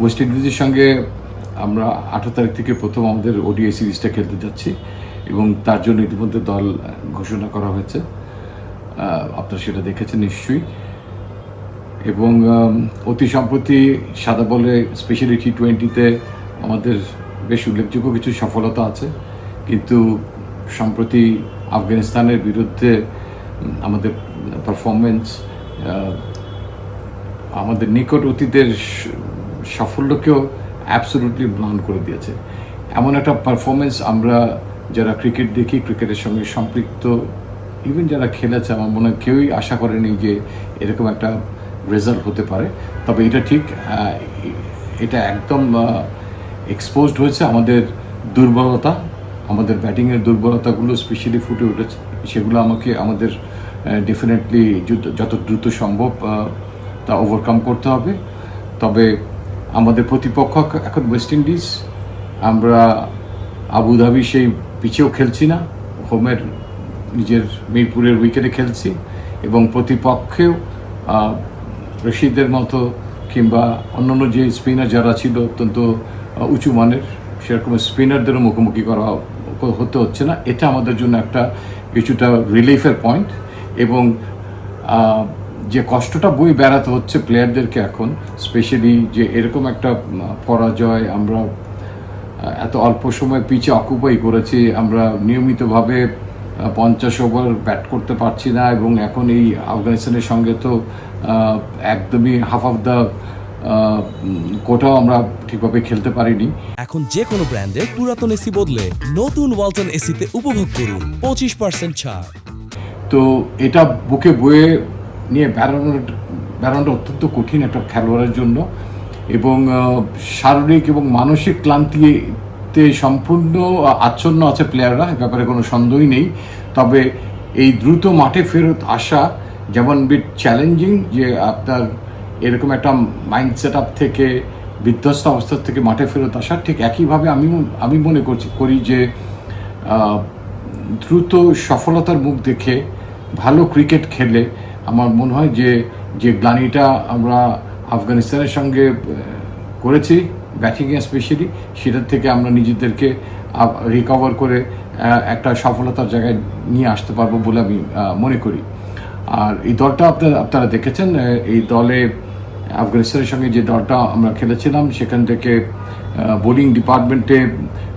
West ইন্ডিজের সঙ্গে আমরা আঠারো তারিখ থেকে প্রথম আমাদের ওডিআই সিরিজটা খেলতে যাচ্ছি এবং তার জন্য ইতিমধ্যে দল ঘোষণা করা হয়েছে। আপনারা সেটা দেখেছেন নিশ্চয়ই। এবং অতি সম্প্রতি সাদা বলে স্পেশালি টি টোয়েন্টিতে আমাদের বেশ উল্লেখযোগ্য কিছু সফলতা আছে। কিন্তু সম্প্রতি আফগানিস্তানের বিরুদ্ধে আমাদের পারফরমেন্স আমাদের নিকট অতীতের সাফল্যকেও অ্যাবসোলুটলি ব্লান করে দিয়েছে। এমন একটা পারফরমেন্স আমরা যারা ক্রিকেট দেখি ক্রিকেটের সঙ্গে সম্পৃক্ত ইভেন যারা খেলেছে, আমার মনে হয় কেউই আশা করেনি যে এরকম একটা রেজাল্ট হতে পারে। তবে এটা ঠিক এটা একদম এক্সপোজড হয়েছে আমাদের দুর্বলতা, আমাদের ব্যাটিংয়ের দুর্বলতাগুলো স্পেশালি ফুটে উঠেছে। সেগুলো আমাকে, আমাদের ডেফিনেটলি যত দ্রুত সম্ভব তা ওভারকাম করতে হবে। তবে আমাদের প্রতিপক্ষ এখন ওয়েস্ট ইন্ডিজ আমরা আবুধাবি সেই পিচেও খেলছি না, হোমের নিজের মিরপুরের উইকেটে খেলছি এবং প্রতিপক্ষেও রশিদের মতো কিংবা অন্যান্য যে স্পিনার যারা ছিল অত্যন্ত উঁচু মানের, সেরকম স্পিনারদেরও মুখোমুখি করা হতে হচ্ছে না। এটা আমাদের জন্য একটা কিছুটা রিলিফের পয়েন্ট এবং যে কষ্টটা বই বেড়াতে হচ্ছে প্লেয়ারদেরকে এখন স্পেশালি যে এরকম একটা পরাজয় আমরা এত অল্প সময় পিচে অকুপাই করেছি আমরা নিয়মিতভাবে পঞ্চাশ ওভার ব্যাট করতে পারছি না এবং এখন এই আফগানিস্তানের সঙ্গে তো একদমই হাফ অফ দ্য কোটাও আমরা ঠিকভাবে খেলতে পারিনি। এখন যে কোনো ব্র্যান্ডের পুরাতন এসি বদলে নতুন ওয়ালটন এসিতে উপভোগ করুন পঁচিশ পার্সেন্ট ছাড়। তো এটা বুকে বয়ে নিয়ে বেড়ানোর, বেড়ানোটা অত্যন্ত কঠিন একটা খেলোয়াড়ের জন্য এবং শারীরিক এবং মানসিক ক্লান্তিতে সম্পূর্ণ আচ্ছন্ন আছে প্লেয়াররা এ ব্যাপারে কোনো সন্দেহই নেই। তবে এই দ্রুত মাঠে ফেরত আসা যেমন বিট চ্যালেঞ্জিং যে আপনার এরকম একটা মাইন্ড সেট আপ থেকে, বিধ্বস্ত অবস্থা থেকে মাঠে ফেরত আসা, ঠিক একইভাবে আমি আমি মনে করছি, করি যে দ্রুত সফলতার মুখ দেখে ভালো ক্রিকেট খেলে আমার মনে হয় যে যে গ্লানিটা আমরা আফগানিস্তানের সঙ্গে করেছি ব্যাটিংয়ে স্পেশালি সেটার থেকে আমরা নিজেদেরকে রিকভার করে একটা সফলতার জায়গায় নিয়ে আসতে পারব বলে আমি মনে করি। আর এই দলটা আপনারা আপনারা দেখেছেন এই দলে আফগানিস্তানের সঙ্গে যে দলটা আমরা খেলেছিলাম, সেখান থেকে বোলিং ডিপার্টমেন্টে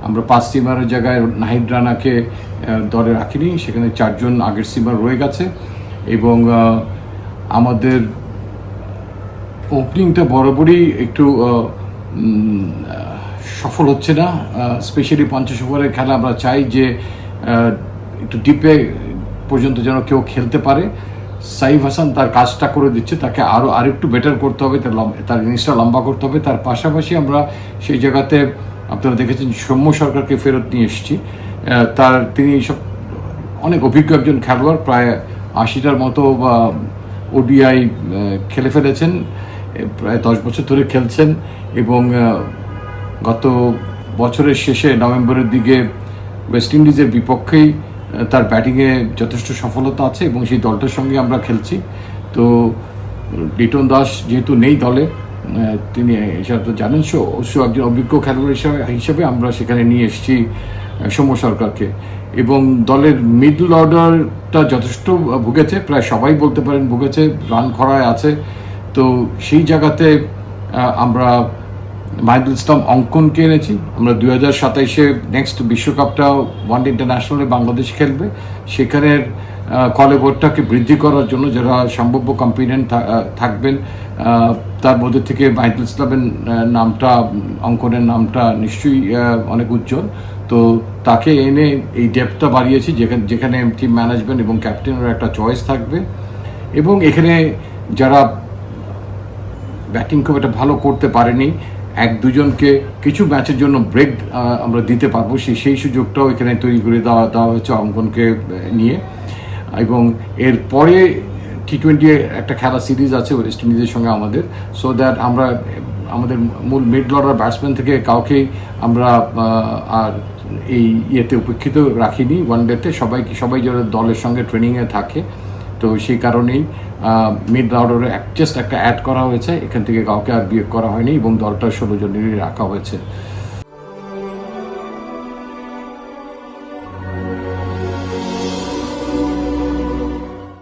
আমরা পাঁচ সিমারের জায়গায় নাহিদ রানাকে দলে রাখিনি। সেখানে চারজন আগের সিমার রয়ে গেছে। এবং আমাদের ওপেনিংটা বরাবরই একটু সফল হচ্ছে না। স্পেশালি পঞ্চাশ ওভারের খেলা আমরা চাই যে একটু ডিপে পর্যন্ত যেন কেউ খেলতে পারে। সাইফ হাসান তার কাজটা করে দিচ্ছে, তাকে আরও আরেকটু বেটার করতে হবে, তার তার ইনিংসটা লম্বা করতে হবে। তার পাশাপাশি আমরা সেই জায়গাতে আপনারা দেখেছেন সৌম্য সরকারকে ফেরত নিয়ে এসেছি। তার, তিনি সব, অনেক অভিজ্ঞ একজন খেলোয়াড়, প্রায় আশিটার মতো ওডিআই খেলে ফেলেছেন প্রায় দশ বছর ধরে খেলছেন এবং গত বছরের শেষে নভেম্বরের দিকে ওয়েস্ট ইন্ডিজের বিপক্ষেই তার ব্যাটিংয়ে যথেষ্ট সফলতা আছে এবং সেই দলটার সঙ্গে আমরা খেলছি। তো, লিটন দাস যেহেতু নেই দলে তিনি সেটা তো জানেন, সো অবশ্য একজন অভিজ্ঞ খেলোয়াড় হিসাবে হিসাবে আমরা সেখানে নিয়ে এসেছি সৌম্য সরকারকে। এবং দলের মিডল অর্ডারটা যথেষ্ট ভুগেছে, প্রায় সবাই বলতে পারেন ভুগেছে রান খরায় আছে। তো সেই জায়গাতে আমরা মাহিদুল ইসলাম অঙ্কনকে এনেছি। আমরা দুই হাজার সাতাইশে নেক্সট বিশ্বকাপটা ওয়ান ডে ইন্টারন্যাশনালে বাংলাদেশ খেলবে। সেখানের কলেবরটাকে বৃদ্ধি করার জন্য যারা সম্ভাব্য কম্পিনেন্ট থাকবেন তার মধ্যে থেকে মাহিদুল ইসলামের নামটা, অঙ্কনের নামটা নিশ্চয়ই অনেক উজ্জ্বল। তো তাকে এনে এই ডেপটা বাড়িয়েছি, যেখানে যেখানে টিম ম্যানেজমেন্ট এবং ক্যাপ্টেনের একটা চয়েস থাকবে। এবং এখানে যারা ব্যাটিং খুব একটা ভালো করতে পারেনি, এক দুজনকে কিছু ম্যাচের জন্য ব্রেক আমরা দিতে পারব। সেই সেই সুযোগটাও এখানে তৈরি করে দেওয়া দেওয়া হয়েছে অঙ্কনকে নিয়ে। এবং এরপরে টি টোয়েন্টি একটা খেলা সিরিজ আছে ওয়েস্ট ইন্ডিজের সঙ্গে আমাদের। সো দ্যাট আমরা, আমাদের মূল মিড অর্ডার ব্যাটসম্যান থেকে কাউকেই আমরা আর এই ইয়েতে উপেক্ষিত রাখিনি ওয়ান ডেতে সবাই সবাই যারা দলের সঙ্গে ট্রেনিংয়ে থাকে, তো সেই কারণেই মিড অর্ডারে জাস্ট একটা অ্যাড করা হয়েছে। এখান থেকে কাউকে আর বিয়োগ করা হয়নি এবং দলটা ষোলো জনেরই রাখা হয়েছে।